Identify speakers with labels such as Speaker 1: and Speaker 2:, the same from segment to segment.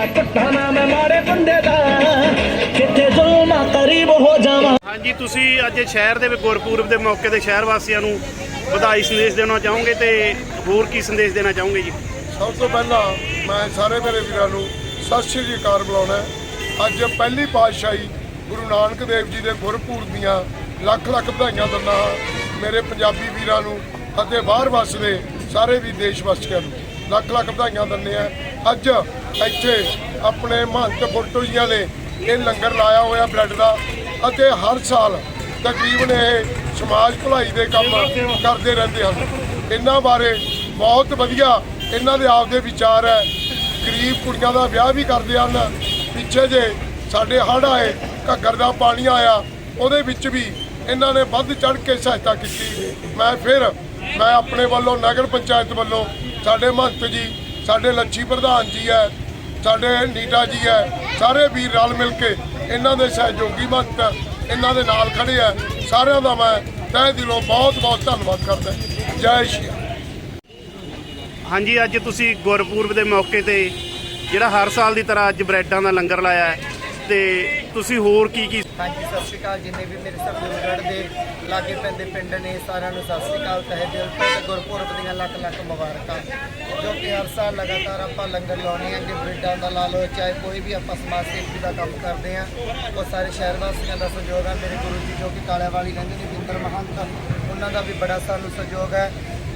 Speaker 1: ਗਲਾ ਕੁੱਟਾ ਨਾ ਮੈਂ ਮਾੜੇ ਬੰਦੇ ਦਾ। ਕਿੱਥੇ ਜ਼ੁਲਮਾਂ ਕਰੀਬ ਹੋ ਜਾਵਾਂ।
Speaker 2: ਹਾਂਜੀ ਤੁਸੀਂ ਅੱਜ ਸ਼ਹਿਰ ਦੇ ਵਿੱਚ ਗੁਰਪੁਰਬ ਦੇ ਮੌਕੇ ਤੇ ਸ਼ਹਿਰ ਵਾਸੀਆਂ ਨੂੰ ਵਧਾਈ ਸੰਦੇਸ਼ ਦੇਣਾ ਚਾਹੋਗੇ ਤੇ ਹੋਰ ਕੀ ਸੰਦੇਸ਼ ਦੇਣਾ ਚਾਹੋਗੇ ਜੀ?
Speaker 3: ਸਭ ਤੋਂ ਪਹਿਲਾਂ ਮੈਂ ਸਾਰੇ ਮੇਰੇ ਵੀਰਾਂ ਨੂੰ ਸਤਿ ਸ਼੍ਰੀ ਅਕਾਲ ਬੁਲਾਉਣਾ। ਅੱਜ ਪਹਿਲੀ ਪਾਤਸ਼ਾਹੀ ਗੁਰੂ ਨਾਨਕ ਦੇਵ ਜੀ ਦੇ ਗੁਰਪੁਰਬ ਦੀਆਂ ਲੱਖ ਲੱਖ ਵਧਾਈਆਂ ਦਿੰਦਾ ਹਾਂ। ਮੇਰੇ ਪੰਜਾਬੀ ਵੀਰਾਂ ਨੂੰ ਅਤੇ ਬਾਹਰ ਵਸਦੇ ਸਾਰੇ ਵੀ ਦੇਸ਼ ਵਾਸੀਆਂ ਨੂੰ। ਲੱਖ ਲੱਖ ਵਧਾਈਆਂ ਦਿੰਦੇ ਆ। ਅੱਜ ਇੱਥੇ ਆਪਣੇ ਮਹੰਤ ਫੋਟੋ ਜੀਆਂ ਨੇ ਇਹ ਲੰਗਰ ਲਾਇਆ ਹੋਇਆ ਬਲੱਡ ਦਾ ਅਤੇ ਹਰ ਸਾਲ ਤਕਰੀਬਨ ਇਹ ਸਮਾਜ ਭਲਾਈ ਦੇ ਕੰਮ ਕਰਦੇ ਰਹਿੰਦੇ ਹਨ। ਇਹਨਾਂ ਬਾਰੇ ਬਹੁਤ ਵਧੀਆ ਇਹਨਾਂ ਦੇ ਆਪਦੇ ਵਿਚਾਰ ਹੈ। ਗਰੀਬ ਕੁੜੀਆਂ ਦਾ ਵਿਆਹ ਵੀ ਕਰਦੇ ਹਨ। ਪਿੱਛੇ ਜੇ ਸਾਡੇ ਹੜ੍ਹ ਆਏ, ਘੱਗਰ ਦਾ ਪਾਣੀ ਆਇਆ, ਉਹਦੇ ਵਿੱਚ ਵੀ ਇਹਨਾਂ ਨੇ ਵੱਧ ਚੜ ਕੇ ਸਹਾਇਤਾ ਕੀਤੀ। ਮੈਂ ਫਿਰ ਮੈਂ ਆਪਣੇ ਵੱਲੋਂ ਨਗਰ ਪੰਚਾਇਤ ਵੱਲੋਂ ਸਾਡੇ ਮਹੰਤ ਜੀ, ਸਾਡੇ ਲੱਛੀ ਪ੍ਰਧਾਨ ਜੀ ਹੈ, ਸਾਡੇ ਨੀਟਾ ਜੀ ਹੈ, ਸਾਰੇ ਵੀਰ ਰਲ ਮਿਲ ਕੇ ਇਹਨਾਂ ਦੇ ਸਹਿਯੋਗੀ ਮਹੰਤ ਇਹਨਾਂ ਦੇ ਨਾਲ ਖੜੇ ਆ ਸਾਰਿਆਂ ਦਾ ਮੈਂ ਤਹਿ ਦਿਲੋਂ ਬਹੁਤ ਬਹੁਤ ਧੰਨਵਾਦ ਕਰਦਾ ਜੈ ਸ਼੍ਰੀ
Speaker 2: ਹਾਂਜੀ, ਅੱਜ ਤੁਸੀਂ ਗੁਰਪੁਰਬ ਦੇ ਮੌਕੇ ਤੇ ਜਿਹੜਾ ਹਰ ਸਾਲ ਦੀ ਤਰ੍ਹਾਂ ਅੱਜ ਬ੍ਰੈਡਾਂ ਦਾ ਲੰਗਰ ਲਾਇਆ ਹੈ ਤੇ ਤੁਸੀਂ ਹੋਰ ਕੀ ਕੀ
Speaker 4: ਹਾਂਜੀ, ਸਤਿ ਸ਼੍ਰੀ ਅਕਾਲ। ਜਿੰਨੇ ਵੀ ਮੇਰੇ ਸਰਦੂਲਗੜ੍ਹ ਦੇ ਲਾਗੇ ਪੈਂਦੇ ਪਿੰਡ ਨੇ, ਸਾਰਿਆਂ ਨੂੰ ਸਤਿ ਸ਼੍ਰੀ ਅਕਾਲ। ਤਹਿ ਦਿਲ ਤੋਂ ਗੁਰਪੁਰਬ ਦੀਆਂ ਲੱਖ ਲੱਖ ਮੁਬਾਰਕਾਂ। ਜੋ ਕਿ ਹਰ ਸਾਲ ਲਗਾਤਾਰ ਆਪਾਂ ਲੰਗਰ ਲਾਉਣੇ ਆਂਗੇ ਬ੍ਰਿਡਾਂ ਦਾ ਲਾ ਲਓ, ਚਾਹੇ ਕੋਈ ਵੀ ਆਪਾਂ ਸਮਾਜ ਸੇਵੀ ਦਾ ਕੰਮ ਕਰਦੇ ਆ ਉਹ ਸਾਰੇ ਸ਼ਹਿਰ ਵਾਸੀਆਂ ਦਾ ਸਹਿਯੋਗ ਹੈ। ਮੇਰੇ ਗੁਰੂ ਜੀ ਜੋ ਕਿ ਕਾਲਿਆਂ ਵਾਲੀ ਰਹਿੰਦੇ ਨੇ ਵਿੰਦਰ ਮਹੰਤ, ਉਹਨਾਂ ਦਾ ਵੀ ਬੜਾ ਸਾਨੂੰ ਸਹਿਯੋਗ ਹੈ।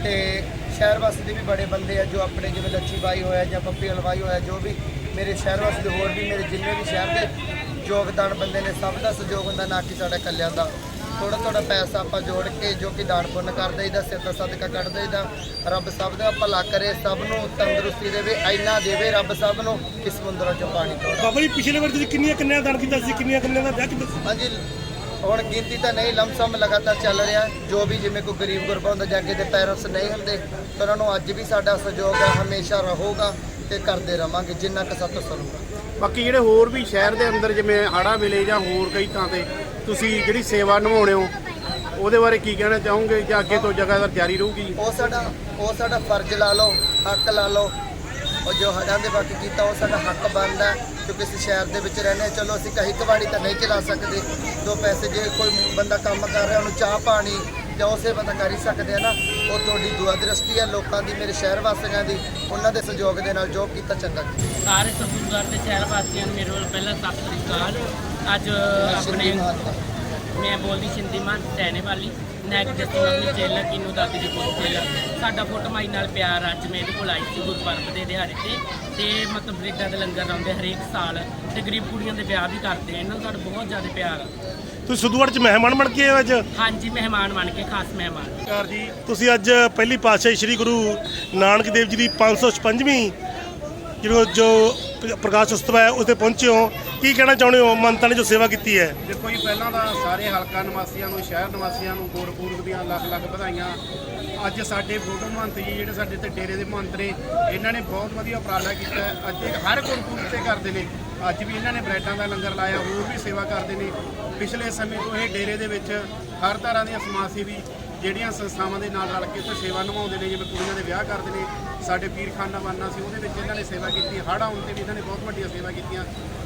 Speaker 4: ਤੇ ਸ਼ਹਿਰ ਵਾਸੀ ਦੇ ਵੀ ਬੜੇ ਬੰਦੇ ਆ, ਜੋ ਆਪਣੇ ਜਿਵੇਂ ਲੱਛੀ ਬਾਈ ਹੋਇਆ ਜਾਂ ਪੱਪੀ ਹਲਵਾਈ ਹੋਇਆ, ਜੋ ਵੀ ਮੇਰੇ ਸ਼ਹਿਰ ਵਾਸੀ ਦੇ ਹੋਰ ਵੀ ਮੇਰੇ ਜਿੰਨੇ ਵੀ ਸ਼ਹਿਰ ਦੇ ਯੋਗਦਾਨ ਬੰਦੇ ਨੇ ਸਭ ਦਾ ਸਹਿਯੋਗ ਹੁੰਦਾ ਨਾ ਕਿ ਸਾਡਾ ਇਕੱਲਿਆਂ ਦਾ। ਥੋੜਾ ਥੋੜਾ ਪੈਸਾ ਆਪਾਂ ਜੋੜ ਕੇ ਜੋ ਕਿ ਦਾਨ ਪੁੰਨ ਕਰ ਦਈਦਾ ਸਿਰ ਦਾ ਸਦਕਾ ਕੱਢ ਦਈਦਾ। ਰੱਬ ਸਭ ਦਾ ਭਲਾ ਕਰੇ ਸਭ ਨੂੰ ਤੰਦਰੁਸਤੀ ਦੇਵੇ ਐਨਾ ਦੇਵੇ ਰੱਬ ਸਭ ਨੂੰ ਕਿ ਸਮੁੰਦਰਾਂ ਚੋਂ ਪਾਣੀ ਤੋੜਾ।
Speaker 5: ਬਾਬਾ ਜੀ ਪਿਛਲੇ ਵਾਰ ਤੁਸੀਂ ਕਿੰਨੀਆਂ ਕੰਨਿਆਂ ਦਾਨ ਕੀਤਾ ਸੀ ਕਿੰਨੀਆਂ ਕੰਨਿਆਂ ਦਾ ਵਿਆਹ ਕੀਤਾ ਸੀ?
Speaker 4: ਹਾਂਜੀ ਹੁਣ ਗਿਣਤੀ ਤਾਂ ਨਹੀਂ ਲਮਸਮ ਲਗਾਤਾਰ ਚੱਲ ਰਿਹਾ। ਜੋ ਵੀ ਜਿਵੇਂ ਕੋਈ ਗਰੀਬ ਗੁਰਬਾ ਹੁੰਦਾ ਜਾਗੇ ਦੇ ਪੈਰਸ ਨਹੀਂ ਹੁੰਦੇ ਤਾਂ ਉਹਨਾਂ ਨੂੰ ਅੱਜ ਵੀ ਸਾਡਾ ਸਹਿਯੋਗ ਹੈ ਹਮੇਸ਼ਾ ਰਹੂਗਾ ਤੇ ਕਰਦੇ ਰਵਾਂਗੇ ਜਿੰਨਾ ਕੁ ਸਾਤੋਂ ਸਰੂਗਾ।
Speaker 2: ਬਾਕੀ ਜਿਹੜੇ ਹੋਰ ਵੀ ਸ਼ਹਿਰ ਦੇ ਅੰਦਰ ਜਿਵੇਂ ਹਾੜਾ ਵੇਲੇ ਜਾਂ ਹੋਰ ਕਈ ਥਾਂ ਤੇ ਤੁਸੀਂ ਜਿਹੜੀ ਸੇਵਾ ਨਿਭਾਉਣੇ ਹੋ, ਉਹਦੇ ਬਾਰੇ ਕੀ ਕਹਿਣਾ ਚਾਹੋਗੇ ਜਾਂ ਅੱਗੇ ਤੋਂ ਜਗ੍ਹਾ ਜਾਰੀ ਰਹੂਗੀ?
Speaker 4: ਉਹ ਸਾਡਾ ਉਹ ਸਾਡਾ ਫਰਜ਼ ਲਾ ਲਓ, ਹੱਕ ਲਾ ਲਓ। ਉਹ ਜੋ ਹੜਾਂ ਦੇ ਬਾਕੀ ਕੀਤਾ, ਉਹ ਸਾਡਾ ਹੱਕ ਬਣਦਾ ਕਿਉਂਕਿ ਅਸੀਂ ਸ਼ਹਿਰ ਦੇ ਵਿੱਚ ਰਹਿੰਦੇ ਹਾਂ। ਚਲੋ, ਅਸੀਂ ਕਹੀ ਕਵਾੜੀ ਤਾਂ ਨਹੀਂ ਚਲਾ ਸਕਦੇ। ਦੋ ਪੈਸੇ ਜੇ ਕੋਈ ਬੰਦਾ ਕੰਮ ਕਰ ਰਿਹਾ, ਉਹਨੂੰ ਚਾਹ ਪਾਣੀ ਜਾਂ ਉਸੇ ਬੰਦਾ ਕਰ ਹੀ ਸਕਦੇ ਆ ਨਾ। ਉਹ ਤੁਹਾਡੀ ਦੁਆ ਦ੍ਰਿਸ਼ਟੀ ਹੈ ਲੋਕਾਂ ਦੀ ਮੇਰੇ ਸ਼ਹਿਰ ਵਾਸੀਆਂ ਦੀ ਉਹਨਾਂ ਦੇ ਸਹਿਯੋਗ ਦੇ ਨਾਲ ਜੋ ਕੀਤਾ ਚੰਗਾ ਕੀਤਾ।
Speaker 6: ਸਾਰੇ ਸਰਦੂਲਗੜ੍ਹ ਦੇ ਸ਼ਹਿਰ ਵਾਸੀਆਂ ਨੂੰ ਮੇਰੇ ਵੱਲੋਂ ਪਹਿਲਾਂ ਸਤਿ ਸ੍ਰੀ ਅਕਾਲ। ਅੱਜ ਆਪਣੇ ਮੈਂ ਬੋਲਦੀ ਸ਼ਿੰਦੀ ਮਾਨ ਟੈਣੇ ਵਾਲੀ। ਨੈਕ ਜਸਮਨੀ ਜੇਲਾ ਕਿਨੂ ਦਾਦੀ ਦੀ ਕੋਲ ਜੇਲਾ ਸਾਡਾ ਫੋਟੋ ਮਾਈ ਨਾਲ ਪਿਆਰ ਅੱਜ ਮੈਂ ਇਹਦੇ ਕੋਲ ਆਈ ਸੀ ਗੁਰਪੁਰਬ ਦੇ ਦਿਹਾੜੇ ਤੇ। ਤੇ ਮਤਲਬ ਬ੍ਰਿਡਾਂ ਦੇ ਲੰਗਰ ਲਾਉਂਦੇ ਹਰੇਕ ਸਾਲ। ਤੇ ਗਰੀਬ ਕੁੜੀਆਂ ਦੇ ਵਿਆਹ ਵੀ ਕਰਦੇ ਆ। ਇਹਨਾਂ ਨੂੰ ਸਾਡਾ ਬਹੁਤ ਜ਼ਿਆਦਾ ਪਿਆਰ ਆ।
Speaker 5: ਤੁਸੀਂ ਸੁਧੂਗੜ੍ਹ ਚ ਮਹਿਮਾਨ ਬਣ ਕੇ ਆਏ ਹੋ ਅੱਜ?
Speaker 6: ਹਾਂਜੀ ਮਹਿਮਾਨ ਬਣ ਕੇ ਖਾਸ ਮਹਿਮਾਨ।
Speaker 5: ਜੀ ਤੁਸੀਂ ਅੱਜ ਪਹਿਲੀ ਪਾਤਸ਼ਾਹੀ ਸ੍ਰੀ ਗੁਰੂ ਨਾਨਕ ਦੇਵ ਜੀ ਦੀ 556ਵੀਂ ਜਿਹੜਾ ਜੋ ਪ੍ਰ- ਪ੍ਰਕਾਸ਼ ਉਤਸਵ ਹੈ ਉਸ ਤੇ ਪਹੁੰਚੇ ਹੋ। ਕੀ ਕਹਿਣਾ ਚਾਹੁੰਦੇ ਹੋ ਮੰਤਾਂ ਨੇ ਜੋ ਸੇਵਾ ਕੀਤੀ ਹੈ?
Speaker 2: ਦੇਖੋ ਜੀ ਪਹਿਲਾਂ ਤਾਂ ਸਾਰੇ ਹਲਕਾ ਨਿਵਾਸੀਆਂ ਨੂੰ ਸ਼ਹਿਰ ਨਿਵਾਸੀਆਂ ਨੂੰ ਗੁਰਪੁਰਬ ਦੀਆਂ ਲੱਖ ਲੱਖ ਵਧਾਈਆਂ। ਅੱਜ ਸਾਡੇ ਫੋਟੋ ਮਹੰਤ ਜੀ ਜਿਹੜੇ ਸਾਡੇ ਤੇ ਡੇਰੇ ਦੇ ਮਹੰਤ ਨੇ ਇਹਨਾਂ ਨੇ ਬਹੁਤ ਵਧੀਆ ਉਪਰਾਲਾ ਕੀਤਾ ਹੈ। ਅੱਜ ਇਹ ਹਰ ਗੁਰਪੁਰਬ ਤੇ ਕਰਦੇ ਨੇ। ਅੱਜ ਵੀ ਇਹਨਾਂ ਨੇ ਬ੍ਰੈਡਾਂ ਦਾ ਲੰਗਰ ਲਾਇਆ, ਹੋਰ ਵੀ ਸੇਵਾ ਕਰਦੇ ਨੇ। ਪਿਛਲੇ ਸਮੇਂ ਤੋਂ ਇਹ ਡੇਰੇ ਦੇ ਵਿੱਚ ਹਰ ਤਰ੍ਹਾਂ ਦੀਆਂ ਸਮਾਜ ਸੇਵੀ ਜਿਹੜੀਆਂ ਸੰਸਥਾਵਾਂ ਦੇ ਨਾਲ ਰਲ ਕੇ ਉੱਥੇ ਸੇਵਾ ਨਿਭਾਉਂਦੇ ਨੇ, ਜਿਵੇਂ ਕੁੜੀਆਂ ਦੇ ਵਿਆਹ ਕਰਦੇ ਨੇ, ਸਾਡੇ ਪੀਰਖਾਨਾ ਬਾਨਾ ਸੀ, ਉਹਦੇ ਵਿੱਚ ਇਹਨਾਂ ਨੇ ਸੇਵਾ ਕੀਤੀ, ਹੜ੍ਹ ਆਉਣ ਤੇ ਵੀ ਇਹਨਾਂ ਨੇ ਬਹੁਤ ਵੱਡੀਆਂ ਸੇਵਾ ਕੀਤੀਆਂ।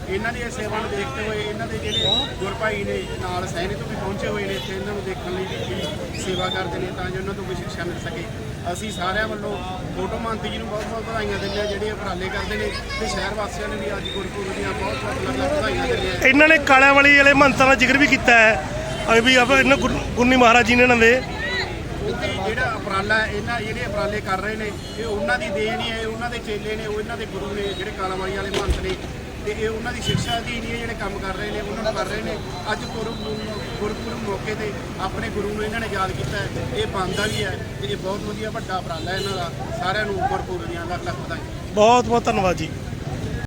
Speaker 2: ਇਹਨਾਂ ਦੀ ਇਹ ਸੇਵਾ ਨੂੰ ਦੇਖਦੇ ਹੋਏ ਇਹਨਾਂ ਦੇ ਜਿਹੜੇ ਗੁਰਭਾਈ ਨੇ ਨਾਲ ਸੈਣੀ ਤੋਂ ਵੀ ਪਹੁੰਚੇ ਹੋਏ ਨੇ ਇੱਥੇ, ਇਹਨਾਂ ਨੂੰ ਦੇਖਣ ਲਈ ਵੀ ਸੇਵਾ ਕਰਦੇ ਨੇ, ਤਾਂ ਜੋ ਉਹਨਾਂ ਤੋਂ ਕੋਈ ਸਿੱਖਿਆ ਮਿਲ ਸਕੇ। ਅਸੀਂ ਸਾਰਿਆਂ ਵੱਲੋਂ ਫੋਟੋ ਮਹੰਤੀ ਜੀ ਨੂੰ ਬਹੁਤ ਬਹੁਤ ਵਧਾਈਆਂ ਦਿੰਦੇ ਹਾਂ, ਜਿਹੜੇ ਉਪਰਾਲੇ ਕਰਦੇ ਨੇ, ਤੇ ਸ਼ਹਿਰ ਵਾਸੀਆਂ ਨੇ ਵੀ ਅੱਜ ਗੁਰਪੁਰਬ ਦੀਆਂ ਬਹੁਤ ਬਹੁਤ ਵਧਾਈਆਂ ਦਿੰਦੇ ਹਾਂ।
Speaker 5: ਇਹਨਾਂ ਨੇ ਕਾਲਿਆਂ ਵਾਲੀ ਵਾਲੇ ਮੰਤਾਂ ਦਾ ਜ਼ਿਕਰ ਵੀ ਕੀਤਾ ਹੈ। ਅਗੇ ਵੀ ਆਪ ਇਹਨਾਂ ਗੁਰ- ਗੁਰਨੀ ਮਹਾਰਾਜ ਜੀ ਨੇ ਇਹਨਾਂ ਦੇ
Speaker 2: ਉਪਰਾਲਾ ਇਹਨਾਂ ਜਿਹੜੇ ਉਪਰਾਲੇ ਕਰ ਰਹੇ ਨੇ, ਇਹ ਉਹਨਾਂ ਦੀ ਦੇਣ ਹੀ ਹੈ ਉਹਨਾਂ ਦੇ ਚੇਲੇ ਨੇ, ਉਹ ਇਹਨਾਂ ਦੇ ਗੁਰੂ ਨੇ, ਜਿਹੜੇ ਕਾਲਾਵਾਲੀ ਵਾਲੇ ਮਹੰਤ ਨੇ, ਤੇ ਇਹ ਉਹਨਾਂ ਦੀ ਸਿੱਖਿਆ ਦੀ ਹੀ ਜਿਹੜੇ ਕੰਮ ਕਰ ਰਹੇ ਨੇ, ਉਹਨਾਂ ਨੂੰ ਕਰ ਰਹੇ ਨੇ। ਅੱਜ ਗੁਰਪੁਰਬ ਗੁਰਪੁਰਬ ਮੌਕੇ ਤੇ ਆਪਣੇ ਗੁਰੂ ਨੂੰ ਇਹਨਾਂ ਨੇ ਯਾਦ ਕੀਤਾ ਹੈ, ਇਹ ਬਣਦਾ ਵੀ ਹੈ, ਤੇ ਇਹ ਬਹੁਤ ਵਧੀਆ ਵੱਡਾ ਉਪਰਾਲਾ ਇਹਨਾਂ ਦਾ, ਸਾਰਿਆਂ ਨੂੰ ਗੁਰਪੁਰਬ ਦੀਆਂ ਲੱਖ ਲੱਖ ਵਧਾਈਆਂ।
Speaker 5: ਬਹੁਤ ਬਹੁਤ ਧੰਨਵਾਦ ਜੀ।